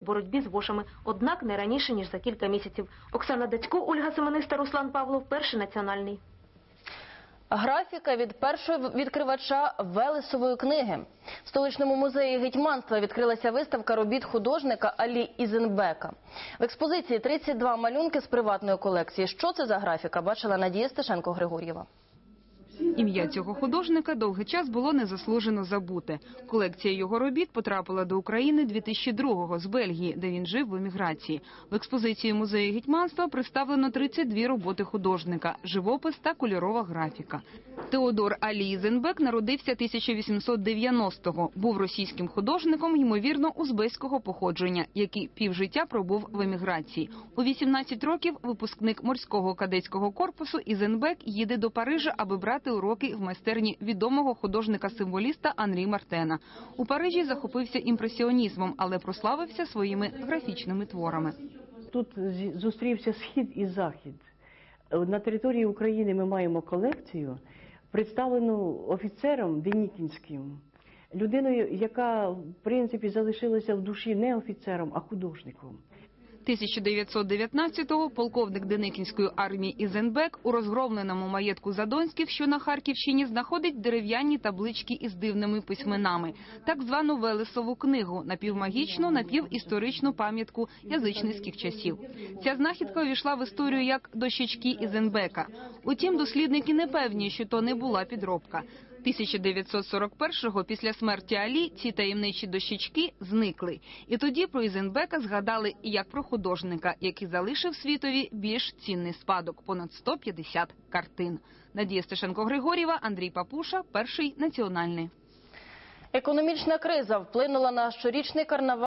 боротьбі з вошами, однак не раніше ніж за кілька місяців. Оксана Дацько, Ольга Семениста, Руслан Павлов, перший національний. Графіка від першого відкривача Велесової книги. В столичному музеї гетьманства відкрилася виставка робіт художника Алі Ізенбека. В експозиції 32 малюнки з приватної колекції. Що це за графіка? Бачила Надія Стешенко Григор'єва. Ім'я цього художника довгий час було незаслужено забуте. Колекція його робіт потрапила до України 2002-го з Бельгії, де він жив в еміграції. В експозиції музею гетьманства представлено 32 роботи художника, живопис та кольорова графіка. Теодор Алізенбек народився 1890-го. Був російським художником, ймовірно, узбеського походження, який півжиття пробув в еміграції. У 18 років випускник морського кадетського корпусу Ізенбек їде до Парижа, аби брати уроки в майстерні відомого художника-символіста Анрі Мартена. У Парижі захопився імпресіонізмом, але прославився своїми графічними творами. Тут зустрівся схід і захід. На території України ми маємо колекцію, представлену офіцером Денікінським, людиною, яка в принципі залишилася в душі не офіцером, а художником. 1919-го полковник Деникінської армії Ізенбек у розгромленому маєтку Задонських, що на Харківщині, знаходить дерев'яні таблички із дивними письменами, так звану Велесову книгу, напівмагічну, напівісторичну пам'ятку язичницьких часів. Ця знахідка увійшла в історію як дощечки Ізенбека. Утім, дослідники не певні, що то не була підробка. 1941-го, після смерті Алі, ці таємничі дощечки зникли. І тоді про Ізенбека згадали як про художника, який залишив світові більш цінний спадок – понад 150 картин. Надія Стешенко-Григорєва, Андрій Папуша, Перший національний. Економічна криза вплинула на щорічний карнавал.